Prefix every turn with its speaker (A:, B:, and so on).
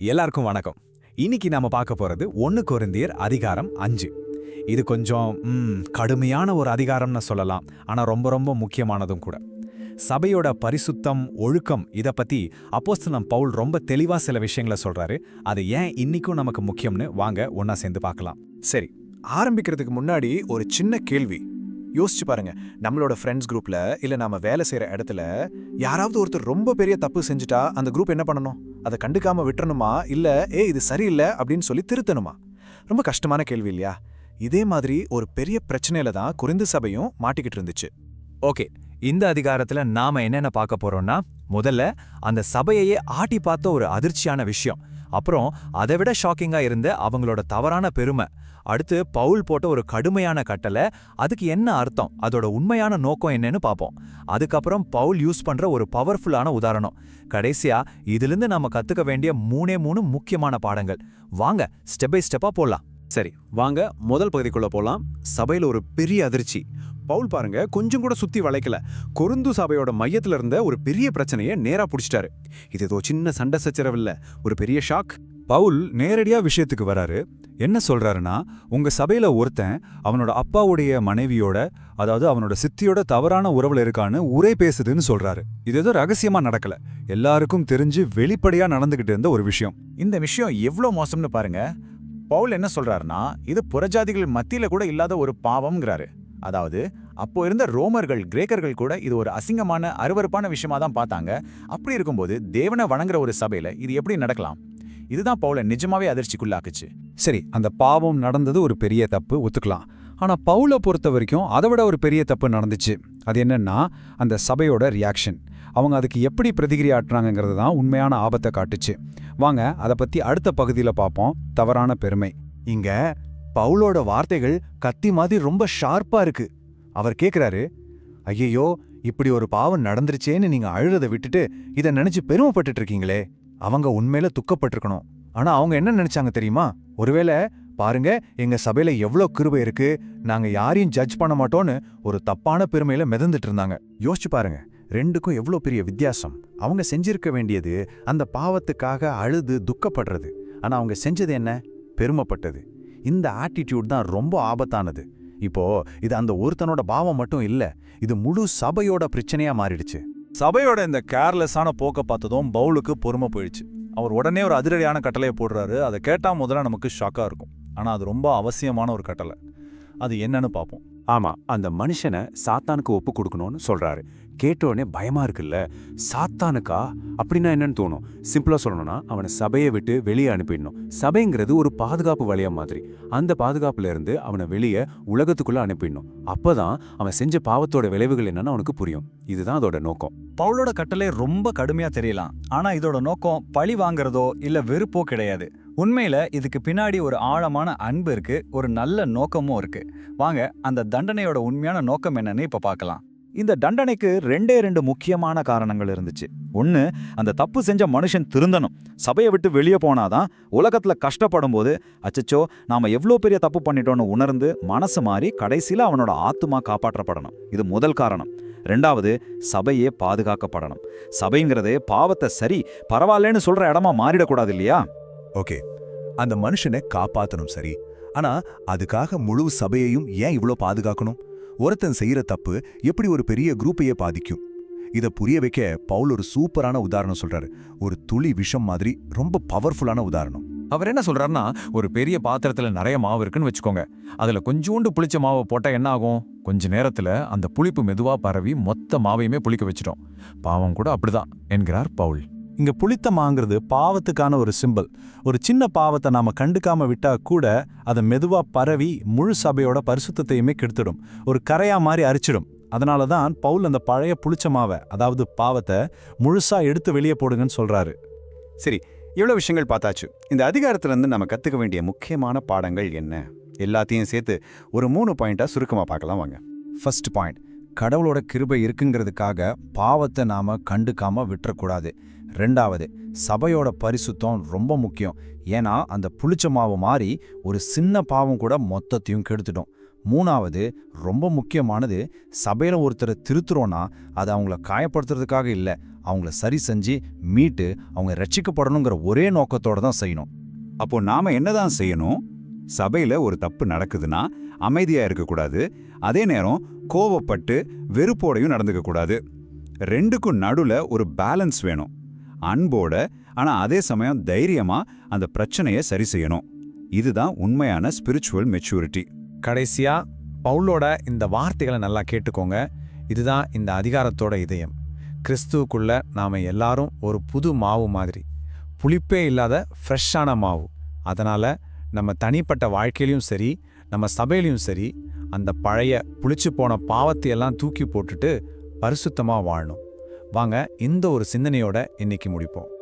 A: எல்லாருக்கும் வணக்கம். இன்னைக்கு நாம பார்க்க போறது ஒன்னு குருந்தியர் அதிகாரம் அஞ்சு. இது கொஞ்சம் கடுமையான ஒரு அதிகாரம்னு சொல்லலாம். ஆனா ரொம்ப ரொம்ப முக்கியமானதும் கூட. சபையோட பரிசுத்தம் ஒழுக்கம் இத பத்தி அப்போஸ்தலம் பவுல் ரொம்ப தெளிவா சில விஷயங்களை சொல்றாரு. அது ஏன் இன்னைக்கும் நமக்கு முக்கியம்னு வாங்க ஒன்னா சேர்ந்து பார்க்கலாம்.
B: சரி ஆரம்பிக்கிறதுக்கு முன்னாடி ஒரு சின்ன கேள்வி. யோசிச்சு பாருங்க. நம்மளோட ஃப்ரெண்ட்ஸ் குரூப்ல இல்ல நாம வேலை செய்யற இடத்துல யாராவது ஒருத்தர் ரொம்ப பெரிய தப்பு செஞ்சுட்டா அந்த குரூப் என்ன பண்ணணும்? அதை கண்டுக்காம விட்டுறணுமா? இல்ல ஏ இது சரியில்லை அப்படின்னு சொல்லி திருத்தணுமா? ரொம்ப கஷ்டமான கேள்வி இல்லையா? இதே மாதிரி ஒரு பெரிய பிரச்சனையில தான் குறைந்த சபையும் மாட்டிக்கிட்டு இருந்துச்சு.
C: ஓகே. இந்த அதிகாரத்துல நாம என்னென்ன பார்க்க போறோம்னா முதல்ல அந்த சபையையே ஆட்டி பார்த்த ஒரு அதிர்ச்சியான விஷயம். அப்புறம் அதை விட ஷாக்கிங்கா இருந்த அவங்களோட தவறான பெருமை. அடுத்து பவுல் போட்ட ஒரு கடுமையான கட்டளை அதுக்கு என்ன அர்த்தம்? அதோட உண்மையான நோக்கம் என்னன்னு பார்ப்போம் அதுக்கப்புறம் பவுல் யூஸ் பண்ற ஒரு பவர்ஃபுல்லான உதாரணம். கடைசியா இதிலிருந்து நாம கத்துக்க வேண்டிய மூணே மூணு முக்கியமான பாடங்கள். வாங்க ஸ்டெப் பை ஸ்டெப்பா போடலாம்
A: சரி வாங்க முதல் பகுதிக்குள்ள போலாம். சபையில ஒரு பெரிய அதிர்ச்சி. பவுல் பாருங்க கொஞ்சம் கூட சுத்தி வளைக்கல. கொருந்து சபையோட மையத்துல இருந்த ஒரு பெரிய பிரச்சனையை நேரா புடிச்சிட்டாரு. இது ஏதோ சின்ன சண்டை சச்சரவில்ல ஒரு பெரிய ஷாக்.
D: பவுல் நேரடியா விஷயத்துக்கு வராரு. என்ன சொல்றாருன்னா உங்க சபையில ஒருத்தன் அவனோட அப்பாவுடைய மனைவியோட அதாவது அவனோட சித்தியோட தவறான உறவுல இருக்கான்னு உரை பேசுதுன்னு சொல்றாரு. இது ஏதோ ரகசியமா நடக்கல. எல்லாருக்கும் தெரிஞ்சு வெளிப்படையா நடந்துகிட்டு இருந்த ஒரு விஷயம்.
B: இந்த விஷயம் எவ்வளோ மோசம்னு பாருங்க. பவுல் என்ன சொல்றாருன்னா இது புறஜாதிகள் மத்தியில கூட இல்லாத ஒரு பாவம்ங்கிறாரு. அதாவது அப்போ இருந்த ரோமர்கள் கிரேக்கர்கள் கூட இது ஒரு அசிங்கமான அருவருப்பான விஷயமா தான் பார்த்தாங்க. அப்படி இருக்கும்போது தேவனை வணங்குற ஒரு சபையில இது எப்படி நடக்கலாம்? இதுதான் பவுலை நிஜமாவே அதிர்ச்சிக்குள்ளாக்குச்சு.
D: சரி அந்த பாவம் நடந்தது ஒரு பெரிய தப்பு ஒத்துக்கலாம். ஆனா பவுலை பொறுத்த வரைக்கும் அதை விட ஒரு பெரிய தப்பு நடந்துச்சு. அது என்னன்னா அந்த சபையோட ரியாக்ஷன் அவங்க அதுக்கு எப்படி பிரதிகிரியாட்டுறாங்கங்கிறது தான் உண்மையான ஆபத்தை காட்டுச்சு. வாங்க அதை பத்தி அடுத்த பகுதியில பார்ப்போம் தவறான பெருமை.
E: இங்க பவுலோட வார்த்தைகள் கத்தி மாதிரி ரொம்ப ஷார்ப்பா இருக்கு. அவர் கேக்குறாரு ஐயையோ இப்படி ஒரு பாவம் நடந்துருச்சேன்னு நீங்க அழுறதை விட்டுட்டு இத நினைச்சு பெருமைப்பட்டுட்டு இருக்கீங்களே. அவங்க உண்மையில துக்கப்பட்டிருக்கணும். ஆனா அவங்க என்ன நினைச்சாங்க தெரியுமா? ஒருவேளை பாருங்க எங்க சபையில எவ்ளோ கிருபை இருக்கு. நாங்க யாரையும் ஜட்ஜ் பண்ண மாட்டோம்னு ஒரு தப்பான பெருமையில மிதந்துட்டு இருந்தாங்க.
B: யோசிச்சு பாருங்க. ரெண்டுக்கும் எவ்வளோ பெரிய வித்தியாசம். அவங்க செஞ்சிருக்க வேண்டியது அந்த பாவத்துக்காக அழுது துக்கப்படுறது. ஆனால் அவங்க செஞ்சது என்ன? பெருமைப்பட்டது. இந்த ஆட்டிடியூட் தான் ரொம்ப ஆபத்தானது. இப்போ இது அந்த ஒருத்தனோட பாவம் மட்டும் இல்லை இது முழு சபையோட பிரச்சனையா மாறிடுச்சு.
C: சபையோட இந்த கேர்லெஸ்ஸான போக்க பார்த்ததும் பவுலுக்கு பொறுமை போயிடுச்சு. அவர் உடனே ஒரு அதிரடியான கட்டளையை போடுறாரு. அதை கேட்டால் முதல்ல நமக்கு ஷாக்காக இருக்கும். ஆனால் அது ரொம்ப அவசியமான ஒரு கட்டளை. அது என்னன்னு பார்ப்போம்
F: ஆமா அந்த மனுஷனை சாத்தானுக்கு ஒப்பு கொடுக்கணும்னு சொல்றாரு. கேட்டோடனே பயமா இருக்குல்ல? சாத்தானுக்கா? அப்படின்னா என்னன்னு தோணும். சிம்பிளா சொல்லணும்னா அவனை சபையை விட்டு வெளியே அனுப்பிடணும். சபைங்கிறது ஒரு பாதுகாப்பு வளையம் மாதிரி. அந்த பாதுகாப்புல இருந்து அவனை வெளியே உலகத்துக்குள்ள அனுப்பிடணும். அப்பதான் அவன் செஞ்ச பாவத்தோட விளைவுகள் என்னன்னு அவனுக்கு புரியும். இதுதான் அதோட நோக்கம்.
G: பவுலோட கட்டளை ரொம்ப கடுமையா தெரியலாம். ஆனா இதோட நோக்கம் பழி வாங்குறதோ இல்ல வெறுப்போ கிடையாது. உண்மையில இதுக்கு பின்னாடி ஒரு ஆழமான அன்பு இருக்கு ஒரு நல்ல நோக்கமும் இருக்கு. வாங்க அந்த தண்டனையோட உண்மையான நோக்கம் என்னன்னு இப்ப பார்க்கலாம்
A: இந்த தண்டனைக்கு ரெண்டே ரெண்டு முக்கியமான காரணங்கள் இருந்துச்சு. ஒன்னு அந்த தப்பு செஞ்ச மனுஷன் திருந்தணும். சபையை விட்டு வெளியே போனாதான் உலகத்துல கஷ்டப்படும் போது அச்சச்சோ நாம எவ்வளோ பெரிய தப்பு பண்ணிட்டோம்னு உணர்ந்து மனசு மாறி கடைசியில அவனோட ஆத்துமா காப்பாற்றப்படணும். இது முதல் காரணம். ரெண்டாவது சபையே பாதுகாக்கப்படணும். சபைங்கிறது பாவத்தை சரி பரவாயில்லன்னு சொல்ற இடமா மாறிடக்கூடாது இல்லையா?
E: ஓகே. அந்த மனுஷனை காப்பாத்தணும் சரி. ஆனா அதுக்காக முழு சபையையும் ஏன் இவ்ளோ பாதுகாக்கணும்? ஒருத்தன் செய்யற தப்பு எப்படி ஒரு பெரிய குரூப்பையே பாதிக்கும்? இத புரிய வைக்க பவுல் ஒரு சூப்பரான உதாரணம் சொல்றாரு. ஒரு துளி விஷம் மாதிரி ரொம்ப பவர்ஃபுல்லான உதாரணம்.
C: அவர் என்ன சொல்றாருன்னா ஒரு பெரிய பாத்திரத்துல நிறைய மாவு இருக்குன்னு வச்சுக்கோங்க. அதுல கொஞ்சோண்டு புளிச்ச மாவை போட்டா என்ன ஆகும்? கொஞ்ச நேரத்துல அந்த புளிப்பு மெதுவா பரவி மொத்த மாவையுமே புளிக்க வச்சிடும். பாவம் கூட அப்படிதான் என்கிறார் பவுல்.
H: இங்க புளித்தமாங்கிறது பாவத்துக்கான ஒரு சிம்பல் ஒரு சின்ன பாவத்தை நாம கண்டுக்காம விட்டா கூட அதை மெதுவா பரவி முழு சபையோட பரிசுத்தையுமே கெடுத்துடும். ஒரு கரையா மாதிரி அரிச்சிடும். அதனால தான் பவுல் அந்த பழைய புளிச்ச மாவை அதாவது பாவத்தை முழுசா எடுத்து வெளியே போடுங்கன்னு சொல்றாரு.
F: சரி இவ்வளவு விஷயங்கள் பார்த்தாச்சு. இந்த அதிகாரத்துல இருந்து நம்ம கத்துக்க வேண்டிய முக்கியமான பாடங்கள் என்ன? எல்லாத்தையும் சேர்த்து ஒரு மூணு பாயிண்டா சுருக்கமா பார்க்கலாம் வாங்க.
D: ஃபர்ஸ்ட் பாயிண்ட் கடவுளோட கிருபை இருக்குங்கிறதுக்காக பாவத்தை நாம் கண்டுக்காம விட்டுறக்கூடாது. ரெண்டாவது சபையோட பரிசுத்தம் ரொம்ப முக்கியம். ஏன்னா அந்த புளிச்ச மாவு மாதிரி ஒரு சின்ன பாவம் கூட மொத்தத்தையும் கெடுத்துடும். மூணாவது ரொம்ப முக்கியமானது சபையில் ஒருத்தரை திருத்துறோன்னா அது அவங்கள காயப்படுத்துறதுக்காக இல்லை. அவங்கள சரி செஞ்சு மீட்டு அவங்க ரட்சிக்கப்படணுங்கிற ஒரே நோக்கத்தோடு தான் செய்யணும்.
A: அப்போ நாம் என்னதான் செய்யணும்? சபையில் ஒரு தப்பு நடக்குதுன்னா அமைதியாக இருக்கக்கூடாது. அதே நேரம் கோவப்பட்டு வெறுப்போடையும் நடந்துக்க கூடாது. ரெண்டுக்கும் நடுவில் ஒரு பேலன்ஸ் வேணும். அன்போட ஆனா அதே சமயம் தைரியமா அந்த பிரச்சனையை சரி செய்யணும். இதுதான் உண்மையான ஸ்பிரிச்சுவல் மெச்சூரிட்டி
B: கடைசியா பவுலோட இந்த வார்த்தைகளை நல்லா கேட்டுக்கோங்க. இதுதான் இந்த அதிகாரத்தோட இதயம். கிறிஸ்துவுக்குள்ள நாம் எல்லாரும் ஒரு புது மாவு மாதிரி. புளிப்பே இல்லாத ஃப்ரெஷ்ஷான மாவு. அதனால் நம்ம தனிப்பட்ட வாழ்க்கையிலையும் சரி நம்ம சபையிலையும் சரி அந்த பழைய புளிச்சு போன பாவத்தையெல்லாம் தூக்கி போட்டுட்டு பரிசுத்தமாக வாழணும். வாங்க இந்த ஒரு சிந்தனையோட இன்னைக்கு முடிப்போம்.